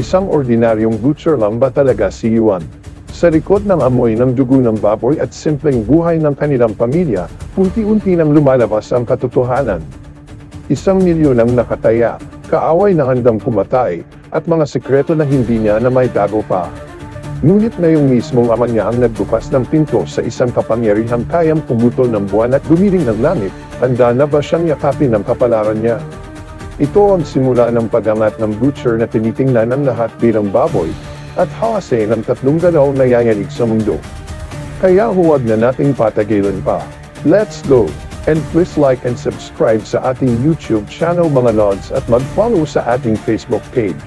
Isang ordinaryong butcher lang ba talaga si Yuan? Sa likod ng amoy ng dugo ng baboy at simpleng buhay ng kanilang pamilya, unti-unti nang lumalabas ang katotohanan. Isang milyon ang nakataya, kaaway na handang pumatay, at mga sekreto na hindi niya na may dago pa. Ngunit ngayong mismong ama niya ang nagbukas ng pinto sa isang kapangyarihang kayang pumutol ng buwan at gumiling ng langit, handa na ba siyang yakapin ng kapalaran niya? Ito ang simula ng pagangat ng butcher na tinitingnan ang lahat bilang baboy, at hawase ng tatlong galaw na yayanig sa mundo. Kaya huwag na nating patagilan pa. Let's go! And please like and subscribe sa ating YouTube channel mga Lods at mag-follow sa ating Facebook page.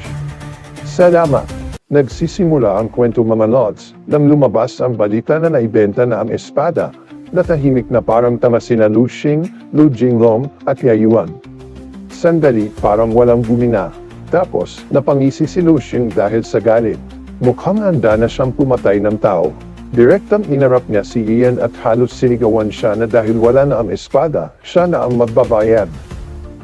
Salamat! Nagsisimula ang kwento mga Lods nang lumabas ang balita na naibenta na ang espada na tahimik na parang tama sina Lu Xing, Lu Jinglong at Yayuan. Sandali parang walang bumina. Tapos, napangisi si Lu Xing dahil sa galit. Mukhang handa na siyang pumatay ng tao. Direktang inarap niya si Ian at halos sinigawan siya na dahil wala na ang espada, siya na ang magbabayad.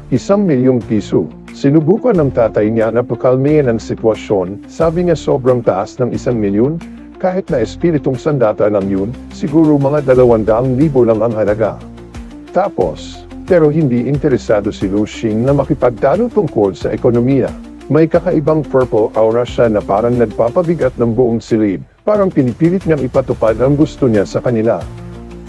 Isang milyong piso. Sinubukan ng tatay niya na pakalmihin ang sitwasyon, sabi niya sobrang taas ng isang milyon, kahit na espiritong sandata lang yun, siguro mga dalawandaang libo lang ang halaga. Tapos, pero hindi interesado si Lu Xing na makipagtalo tungkol sa ekonomiya. May kakaibang purple aura siya na parang nagpapabigat ng buong silid, parang pinipilit niyang ipatupad ang gusto niya sa kanila.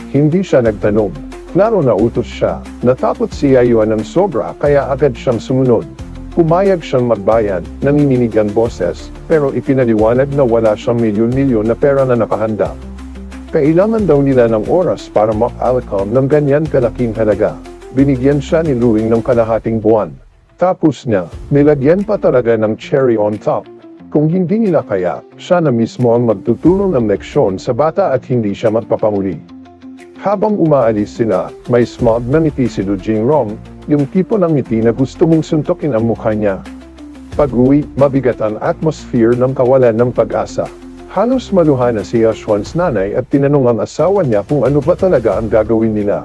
Hindi siya nagtanong. Klaro na utos siya. Natakot si Yayuan ng sobra kaya agad siyang sumunod. Pumayag siyang magbayad, nanginginig ang boses, pero ipinaliwanag na wala siyang milyon-milyon na pera na nakahanda. Kailangan daw nila ng oras para mak-alcom ng ganyan kalaking halaga. Binigyan siya ni Luing ng kalahating buwan. Tapos niya, nilagyan pa talaga ng cherry on top. Kung hindi nila kaya, siya na mismo ang magtutulong ng leksyon sa bata at hindi siya magpapamuli. Habang umaalis sila, may smog na ngiti si Lu Jingrong, yung tipo ng ngiti na gusto mong suntokin ang mukha niya. Pag-uwi, mabigat ang atmosphere ng kawalan ng pag-asa. Halos maluha na si Yashuan's nanay at tinanong ang asawa niya kung ano ba talaga ang gagawin nila.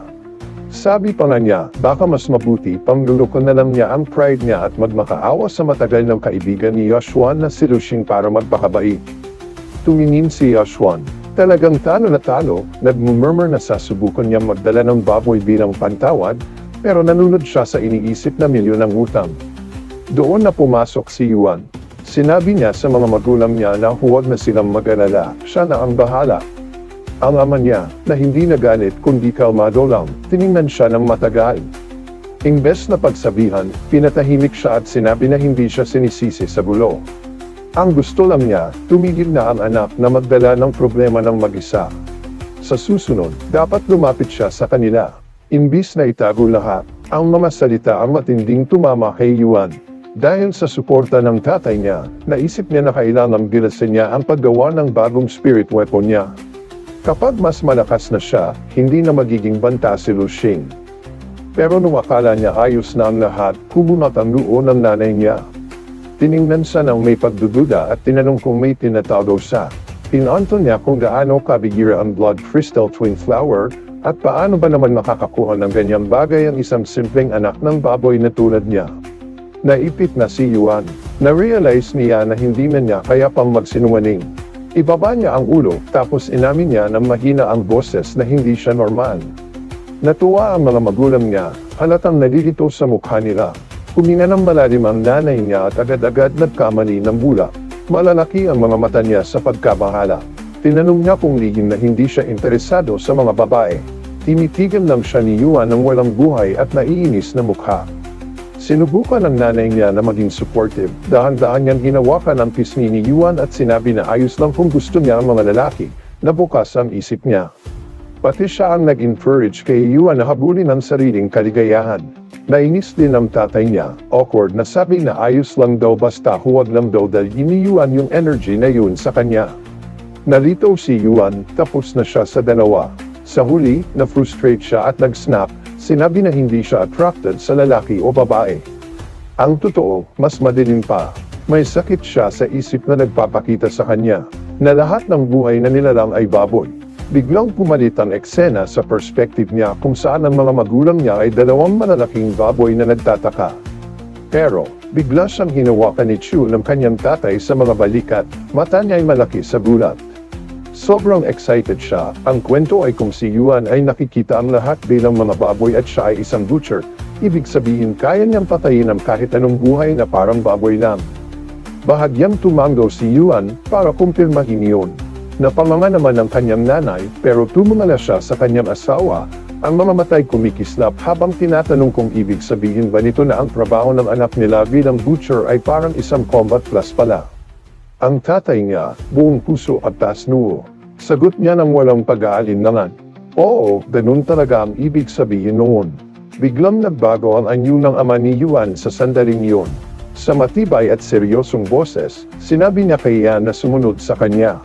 Sabi pa nga niya, baka mas mabuti pangluloko na lang niya ang pride niya at magmakaawa sa matagal ng kaibigan ni Yashuan na si Lushing para magpakabait. Tumingin si Yashuan. Talagang talo na talo, nagmumurmur na sasubukan niyang magdala ng baboy bilang pantawad, pero nanunod siya sa iniisip na milyon ng utang. Doon na pumasok si Yuan. Sinabi niya sa mga magulang niya na huwag na silang mag-alala, siya na ang bahala. Ang ama niya, na hindi nagalit kundi kalmado lang, tiningnan siya ng matagal. Imbes na pagsabihan, pinatahimik siya at sinabi na hindi siya sinisisi sa gulo. Ang gusto lang niya, tumigil na ang anak na magdala ng problema ng mag-isa. Sa susunod, dapat lumapit siya sa kanila. Imbis na itago lahat, ang mga salita ang matinding tumama kay Yuan. Dahil sa suporta ng tatay niya, naisip niya na kailangang gilasin niya ang paggawa ng bagong spirit weapon niya. Kapag mas malakas na siya, hindi na magiging banta si Lu Xing. Pero nung akala niya ayos na ang lahat, kumunat ang luo ng nanay niya. Tiningnan siya ng may pagdududa at tinanong kung may tinatago siya. Pinanto niya kung gaano kabigira ang blood crystal twin flower, at paano ba naman makakakuha ng ganyang bagay ang isang simpleng anak ng baboy na tulad niya. Naipit na si Yuan. Na-realize niya na hindi man niya kaya pang magsinungaling. Ibaba niya ang ulo, tapos inamin niya na mahina ang boses na hindi siya normal. Natuwa ang mga magulang niya, halatang nalilito sa mukha nila. Huminga ng malalim ang nanay niya at agad-agad nagkamali ng bulak. Malalaki ang mga mata niya sa pagkabahala. Tinanong niya kung lihim na hindi siya interesado sa mga babae. Tinitigil lang siya ni Yuan ng walang buhay at naiinis na mukha. Sinubukan ng nanay niya na maging supportive. Dahan-dahan niyang hinawakan ang pisngi ni Yuan at sinabi na ayos lang kung gusto niya ang mga lalaki, na bukas ang isip niya. Pati siya ang nag-encourage kay Yuan na habulin ang sariling kaligayahan. Nainis din ang tatay niya, awkward na sabi na ayos lang daw basta huwag lang daw dahil ni Yuan yung energy na yun sa kanya. Nalito si Yuan, tapos na siya sa dalawa. Sa huli, na-frustrate siya at nag-snap, sinabi na hindi siya attracted sa lalaki o babae. Ang totoo, mas madilim pa. May sakit siya sa isip na nagpapakita sa kanya, na lahat ng buhay na nilalang ay baboy. Biglang pumalit ang eksena sa perspective niya kung saan ang mga magulang niya ay dalawang malalaking baboy na nagtataka. Pero, Bigla siyang hinawakan ni Chu ng kanyang tatay sa mga balikat, mata niya ay malaki sa gulat. Sobrang excited siya, ang kwento ay kung si Yuan ay nakikita ang lahat bilang mga baboy at siya ay isang butcher, ibig sabihin kaya niyang patayin ang kahit anong buhay na parang baboy lang. Bahagyang tumanggo si Yuan para kumpirmahin iyon. Napamanga naman ang kanyang nanay pero tumumala siya sa kanyang asawa. Ang mamamatay kumikislap habang tinatanong kung ibig sabihin ba nito na ang trabaho ng anak nila bilang butcher ay parang isang combat plus pala. Ang tatay niya, buong puso at taas noo. Sagot niya ng walang pag-aalinlangan. Oo, ganun talaga ang ibig sabihin noon. Biglang nagbago ang anyo ng ama ni Yuan sa sandaling iyon. Sa matibay at seryosong boses, sinabi niya kay Ian na sumunod sa kanya.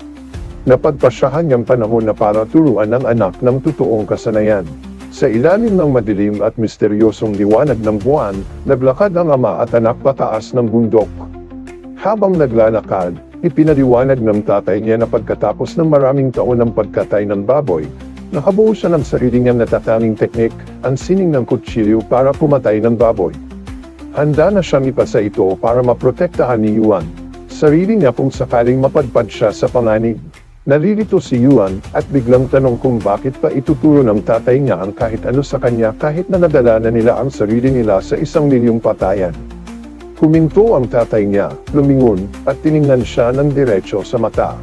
Napagpasyahan niyang panahon na para turuan ng anak ng totoong kasanayan. Sa ilalim ng madilim at misteryosong liwanag ng buwan, naglakad ang ama at anak pataas ng bundok. Habang naglalakad, ipinaliwanag ng tatay niya na pagkatapos ng maraming taon ng pagkatay ng baboy, nakabuo siya ng sarili niyang natatanging teknik, ang sining ng kutsilyo para pumatay ng baboy. Handa na siyang ipasa ito para maprotektahan ni Yuan. Sarili niya kung sakaling mapadpad siya sa panganib. Nalilito si Yuan at biglang tanong kung bakit pa ituturo ng tatay niya ang kahit ano sa kanya kahit na nadala na nila ang sarili nila sa isang milyong patayan. Huminto ang tatay niya, lumingon, at tiningnan siya ng diretso sa mata.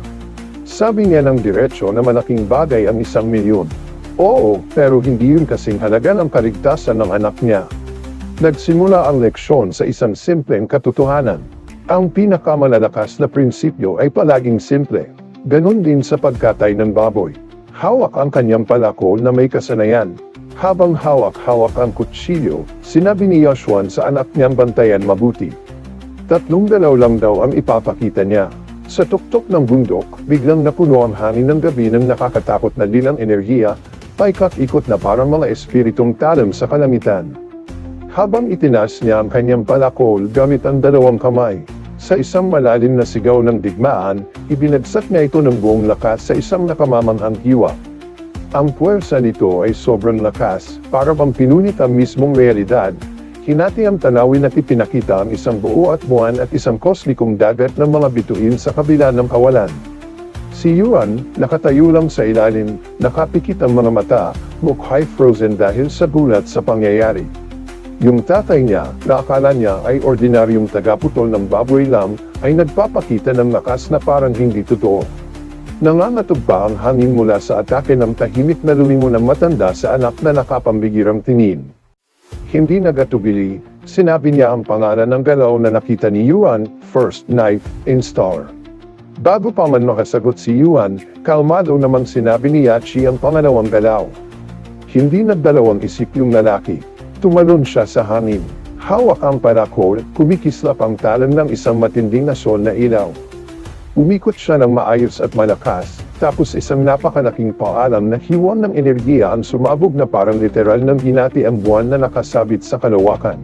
Sabi niya ng diretso na malaking bagay ang isang milyon. Oo, pero hindi yun kasing halaga ng kaligtasan ng anak niya. Nagsimula ang leksyon sa isang simpleng katotohanan. Ang pinakamalalakas na prinsipyo ay palaging simple. Ganon din sa pagkatay ng baboy. Hawak ang kanyang palakol na may kasanayan. Habang hawak-hawak ang kutsilyo, sinabi ni Joshua sa anak niyang bantayan mabuti. Tatlong dalaw lang daw ang ipapakita niya. Sa tuktok ng bundok, biglang napuno ang hangin ng gabi ng nakakatakot na lilang enerhiya, paikot-ikot na parang mga espiritong talam sa kalamitan. Habang itinas niya ang kanyang palakol gamit ang dalawang kamay, sa isang malalim na sigaw ng digmaan, ibinagsak niya ito ng buong lakas sa isang nakamamanghang hiwa. Ang puwersa nito ay sobrang lakas, para bang pinunit ang mismong realidad. Hinati ang tanawin at ipinakita ang isang buo at buwan at isang kosmikong dagat ng mga bituin sa kabila ng kawalan. Si Yuan, nakatayo lang sa ilalim, nakapikit ang mga mata, mukhay frozen dahil sa gulat sa pangyayari. Yung tatay niya, na akala niya ay ordinaryong tagaputol ng baboy lang, ay nagpapakita ng lakas na parang hindi totoo. Nangangatog ang hangin mula sa atake ng tahimik na lumingon ng matanda sa anak na nakapambigirang tingin. Hindi nagatubili, sinabi niya ang pangalan ng galaw na nakita ni Yuan, First Knife, Installer. Bago pa man makasagot si Yuan, kalmado namang sinabi ni Yachi ang pangalawang galaw. Hindi nagdalawang isip yung lalaki. Tumalon siya sa hangin. Hawak ang parakol, kumikislap ang talan ng isang matinding asol na ilaw. Umikot siya ng maayos at malakas, tapos isang napakalaking paalam na hiwan ng enerhiya ang sumabog na parang literal ng hinati ang buwan na nakasabit sa kalawakan.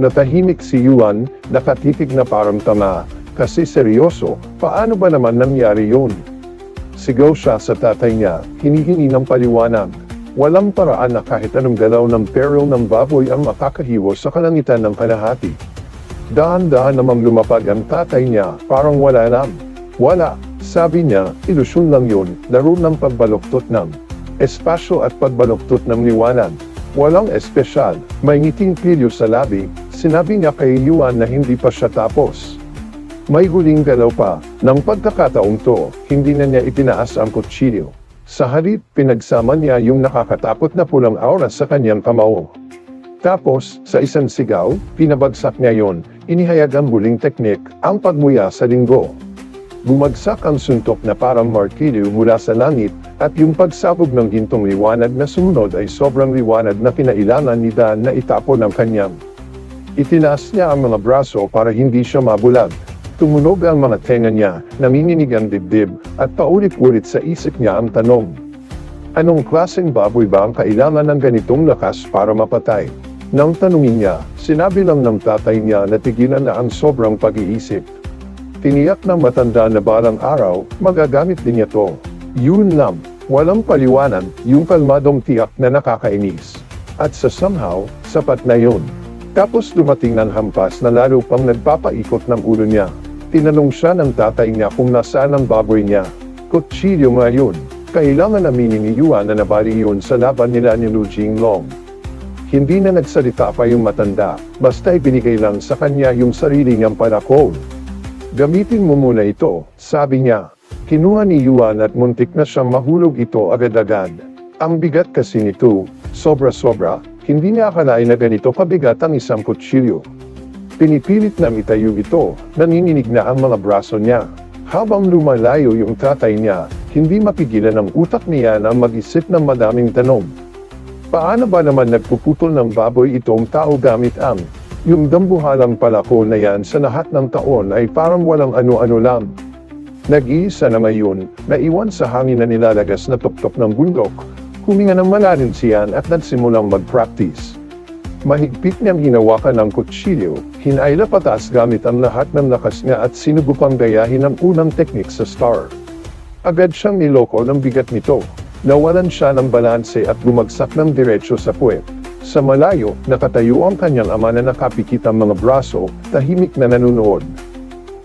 Natahimik si Yuan, nakatitig na parang tama, kasi seryoso, paano ba naman nangyari yun? Sigaw siya sa tatay niya, hinihingi ng paliwanag. Walang paraan na kahit anong galaw ng peril ng baboy ang makakahiwo sa kalangitan ng kalahati. Dahan-dahan namang lumapag ang tatay niya, parang wala lang. Wala, sabi niya, ilusyon lang yun, laro ng pagbaluktot ng espasyo at pagbaluktot ng liwanag. Walang espesyal, may ngiting pilyo sa labi, sinabi niya kay Yuan na hindi pa siya tapos. May huling galaw pa, ng pagkakataong to, hindi na niya itinaas ang kutsilyo. Sa halip, pinagsama niya yung nakakatakot na pulang aura sa kanyang kamao. Tapos, sa isang sigaw, pinabagsak niya yon, inihayag ang huling teknik, ang pagmuya sa linggo. Bumagsak ang suntok na parang martilyo mula sa langit, at yung pagsabog ng gintong liwanag na sumunod ay sobrang liwanag na kinailangan ni Dan na itapon ang kanyang. Itinaas niya ang mga braso para hindi siya mabulag. Tumunog ang mga tenga niya, namininig ang dibdib, at paulit-ulit sa isip niya ang tanong. Anong klaseng baboy ba ang kailangan ng ganitong lakas para mapatay? Nang tanungin niya, sinabi lang ng tatay niya na tigilan na ang sobrang pag-iisip. Tiniyak ng matanda na balang araw, magagamit din niya to. Yun lang, walang paliwanan, yung kalmadong tiyak na nakakainis. At sa somehow, sapat na yun. Tapos dumating ng hampas na lalo pang nagpapaikot ng ulo niya. Tinanong siya ng tatay niya kung nasaan ang baboy niya. Kutsilyo nga yun. Kailangan aminin ni Yuan na nabali yun sa laban nila ni Lu Jinglong. Hindi na nagsalita pa yung matanda, basta ibinigay lang sa kanya yung sarili niyang parakol. Gamitin mo muna ito, sabi niya. Kinuha ni Yuan at muntik na siyang mahulog ito agad-agad. Ang bigat kasi nito, sobra-sobra, hindi niya akalain na ganito kabigat ang isang kutsilyo. Pinipilit na itayo ito, nanginginig na ang mga braso niya. Habang lumalayo yung tatay niya, hindi mapigilan ng utak niya na mag-isip ng madaming tanong. Paano ba naman nagpuputol ng baboy itong tao gamit ang yung dambuhalang palako na yan sa lahat ng taon ay parang walang ano-ano lang. Nag-iisa na mayon, naiwan sa hangin na nilalagas na tuktok ng bundok. Huminga ng malalim siyan at nagsimulang mag-practice. Mahigpit niyang hinawakan ng kutsilyo, hinayla patas gamit ang lahat ng lakas niya at sinubukang gayahin ang unang teknik sa star. Agad siyang niloko ng bigat nito. Nawalan siya ng balanse at bumagsak ng diretsyo sa puwet. Sa malayo, nakatayo ang kanyang ama na nakapikit ang mga braso, tahimik na nanunood.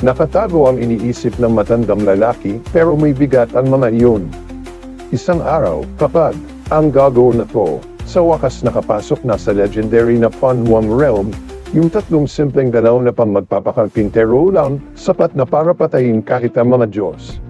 Nakatago ang iniisip ng matandang lalaki, pero may bigat ang mga iyon. Isang araw, kapag, ang gago na to, sa wakas nakapasok na sa legendary na Panwang Realm, yung tatlong simpleng galaw na pang magpapakalpintero lang, sapat na para patayin kahit ang mga Diyos.